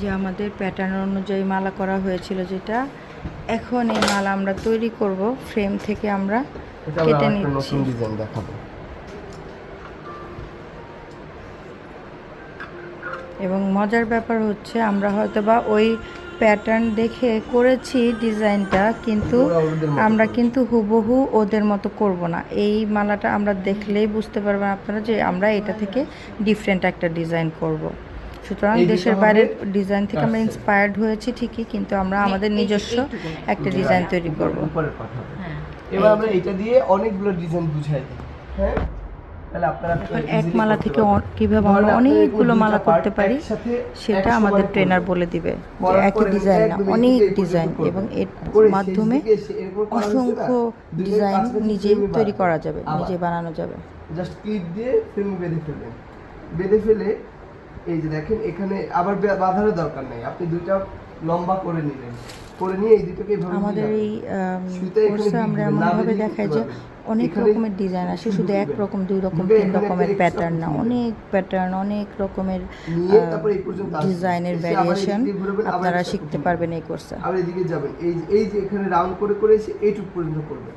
যে আমাদের প্যাটার্ন অনুযায়ী মালা করা হয়েছিল যেটা এখন এই মালা আমরা তৈরি করব ফ্রেম থেকে আমরা কেটে নিচ্ছি। ডিজাইন দেখাবো। এবং মজার ব্যাপার হচ্ছে আমরা হয়তো বা ওই প্যাটার্ন দেখে করেছি ডিজাইনটা কিন্তু আমরা কিন্তু হুবহু ওদের মতো করব না। এই মালাটা আমরা দেখলেই বুঝতে পারবেন আপনারা যে আমরা এটা থেকে ডিফারেন্ট একটা ডিজাইন করব। সুতরাং দেশের বাইরের ডিজাইন থেকে আমরা ইন্সপায়ার্ড হয়েছি ঠিকই কিন্তু আমরা আমাদের নিজস্ব একটা ডিজাইন তৈরি করব। হ্যাঁ। এবার আমরা এটা দিয়ে অনেকগুলো ডিজাইন বুঝাই হ্যাঁ? তাহলে আপনারা এখন এক মালা থেকে কীভাবে আমরা অনেকগুলো মালা করতে পারি সেটা আমাদের ট্রেনার বলে দিবে যে একই ডিজাইন না অনেক ডিজাইন এবং এর মাধ্যমে? অসংখ্য ডিজাইন নিজেই তৈরি করা যাবে নিজে বানানো যাবে। জাস্ট ক্লিপ দিয়ে ফিল্ম বেঁধে ফেলবেন। বেঁধে ফেলে এই যে দেখেন এখানে আবার বাঁধারও দরকার নেই। আপনি দুইটা লম্বা করে নিলেন। করে নিয়ে এই দুটোকে এইভাবে আমাদের এই কোর্সে আমরা এমনভাবে দেখাই যে অনেক রকমের ডিজাইন আসে শুধু এক রকম দুই রকম তিন রকমের প্যাটার্ন না অনেক প্যাটার্ন অনেক রকমের নিয়ে এই পর্যন্ত ডিজাইনের ভ্যারিয়েশন আপনারা শিখতে পারবেন এই কোর্সে আবার এদিকে যাবেন। এই যে এই যে এখানে রাউন্ড করে করে এসে এইটুকু পর্যন্ত করবেন।